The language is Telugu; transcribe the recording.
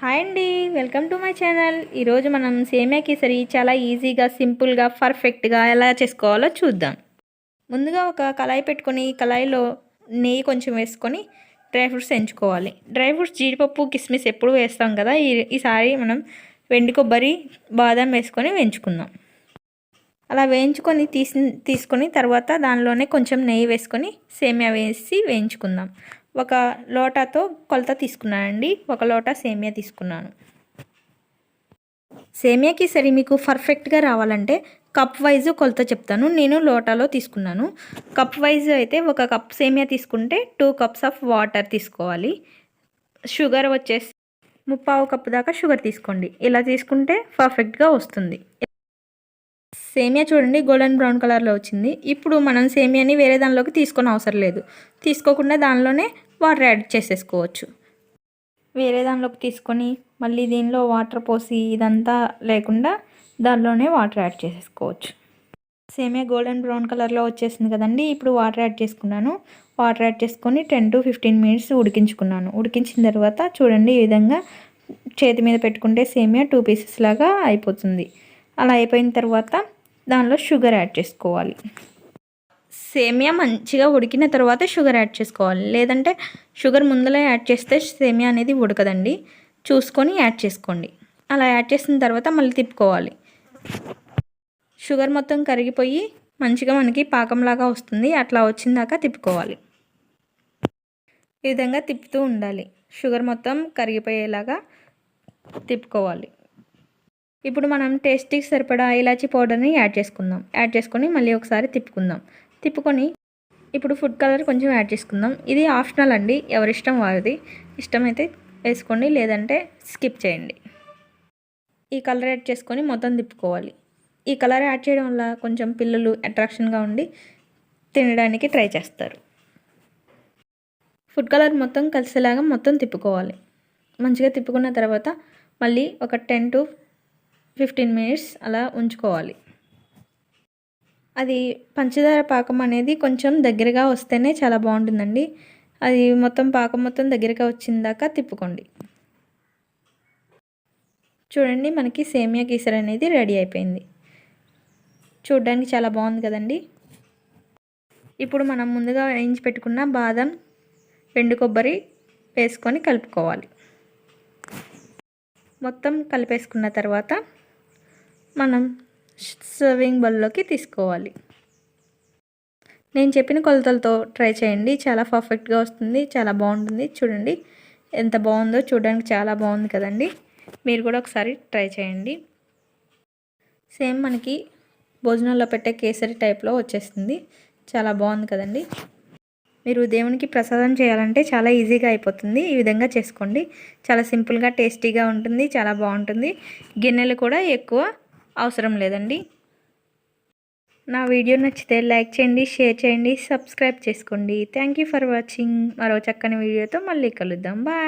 హాయ్ అండి వెల్కమ్ టు మై ఛానల్. ఈరోజు మనం సేమియా కేసరి చాలా ఈజీగా సింపుల్గా పర్ఫెక్ట్గా ఎలా చేసుకోవాలో చూద్దాం. ముందుగా ఒక కళాయి పెట్టుకొని కళాయిలో నెయ్యి కొంచెం వేసుకొని డ్రై ఫ్రూట్స్ ఎంచుకోవాలి. డ్రై ఫ్రూట్స్ జీడిపప్పు కిస్మిస్ ఎప్పుడు వేస్తాం కదా ఈ ఈసారి మనం వెండి కొబ్బరి బాదం వేసుకొని వేయించుకుందాం. అలా వేయించుకొని తీసి తీసుకొని తర్వాత దానిలోనే కొంచెం నెయ్యి వేసుకొని సేమియా వేసి వేయించుకుందాం. ఒక లోటాతో కొలత తీసుకున్నానండి. ఒక లోటా సేమియా తీసుకున్నాను. సేమియాకి సరి మీకు పర్ఫెక్ట్గా రావాలంటే కప్ వైజ్ కొలత చెప్తాను. నేను లోటాలో తీసుకున్నాను. కప్ వైజ్ అయితే ఒక కప్ సేమియా తీసుకుంటే టూ కప్స్ ఆఫ్ వాటర్ తీసుకోవాలి. షుగర్ వచ్చేసి ముప్పావు కప్పు దాకా షుగర్ తీసుకోండి. ఇలా తీసుకుంటే పర్ఫెక్ట్గా వస్తుంది. సేమియా చూడండి గోల్డెన్ బ్రౌన్ కలర్లో వచ్చింది. ఇప్పుడు మనం సేమియాని వేరే దానిలోకి తీసుకొని అవసరం లేదు. తీసుకోకుండా దానిలోనే వాటర్ యాడ్ చేసేసుకోవచ్చు. వేరే దానిలోకి తీసుకొని మళ్ళీ దీనిలో వాటర్ పోసి ఇదంతా లేకుండా దానిలోనే వాటర్ యాడ్ చేసేసుకోవచ్చు. సేమియా గోల్డెన్ బ్రౌన్ కలర్లో వచ్చేసింది కదండి ఇప్పుడు వాటర్ యాడ్ చేసుకున్నాను. వాటర్ యాడ్ చేసుకొని టెన్ టు ఫిఫ్టీన్ మినిట్స్ ఉడికించుకున్నాను. ఉడికించిన తర్వాత చూడండి ఈ విధంగా చేతి మీద పెట్టుకుంటే సేమియా టూ పీసెస్ లాగా అయిపోతుంది. అలా అయిపోయిన తర్వాత దానిలో షుగర్ యాడ్ చేసుకోవాలి. సేమియా మంచిగా ఉడికిన తర్వాత షుగర్ యాడ్ చేసుకోవాలి. లేదంటే షుగర్ ముందలే యాడ్ చేస్తే సేమియా అనేది ఉడకదండి. చూసుకొని యాడ్ చేసుకోండి. అలా యాడ్ చేసిన తర్వాత మళ్ళీ తిప్పుకోవాలి. షుగర్ మొత్తం కరిగిపోయి మంచిగా మనకి పాకంలాగా వస్తుంది. అట్లా వచ్చిందాక తిప్పుకోవాలి. ఈ విధంగా తిప్పుతూ ఉండాలి. షుగర్ మొత్తం కరిగిపోయేలాగా తిప్పుకోవాలి. ఇప్పుడు మనం టేస్టీకి సరిపడా ఇలాచీ పౌడర్ని యాడ్ చేసుకుందాం. యాడ్ చేసుకొని మళ్ళీ ఒకసారి తిప్పుకుందాం. తిప్పుకొని ఇప్పుడు ఫుడ్ కలర్ కొంచెం యాడ్ చేసుకుందాం. ఇది ఆప్షనల్ అండి. ఎవరిష్టం వారిది. ఇష్టమైతే వేసుకోండి. లేదంటే స్కిప్ చేయండి. ఈ కలర్ యాడ్ చేసుకొని మొత్తం తిప్పుకోవాలి. ఈ కలర్ యాడ్ చేయడం వల్ల కొంచెం పిల్లలు అట్రాక్షన్గా ఉండి తినడానికి ట్రై చేస్తారు. ఫుడ్ కలర్ మొత్తం కలిసేలాగా మొత్తం తిప్పుకోవాలి. మంచిగా తిప్పుకున్న తర్వాత మళ్ళీ ఒక టెన్ టు ఫిఫ్టీన్ మినిట్స్ అలా ఉంచుకోవాలి. అది పంచదార పాకం అనేది కొంచెం దగ్గరగా వస్తేనే చాలా బాగుంటుందండి. అది మొత్తం పాకం మొత్తం దగ్గరగా వచ్చిందాక తిప్పుకోండి. చూడండి మనకి సేమియా కేసర్ అనేది రెడీ అయిపోయింది. చూడడానికి చాలా బాగుంది కదండి. ఇప్పుడు మనం ముందుగా వేయించి పెట్టుకున్న బాదం ఎండు కొబ్బరి వేసుకొని కలుపుకోవాలి. మొత్తం కలిపేసుకున్న తర్వాత మనం సర్వింగ్ బౌల్లోకి తీసుకోవాలి. నేను చెప్పిన కొలతలతో ట్రై చేయండి. చాలా పర్ఫెక్ట్గా వస్తుంది. చాలా బాగుంటుంది. చూడండి. ఎంత బాగుందో చూడడానికి చాలా బాగుంది కదండి. మీరు కూడా ఒకసారి ట్రై చేయండి. సేమ్ మనకి భోజనంలో పెట్టే కేసరి టైప్లో వచ్చేస్తుంది. చాలా బాగుంది కదండి. మీరు దేవునికి ప్రసాదం చేయాలంటే చాలా ఈజీగా అయిపోతుంది. ఈ విధంగా చేసుకోండి. చాలా సింపుల్గా టేస్టీగా ఉంటుంది. చాలా బాగుంటుంది. గిన్నెలు కూడా ఎక్కువ అవసరం లేదండి. నా వీడియో నచ్చితే లైక్ చేయండి షేర్ చేయండి సబ్స్క్రైబ్ చేసుకోండి. థ్యాంక్ యూ ఫర్ వాచింగ్ మరో చక్కని వీడియోతో మళ్ళీ కలుద్దాం. బాయ్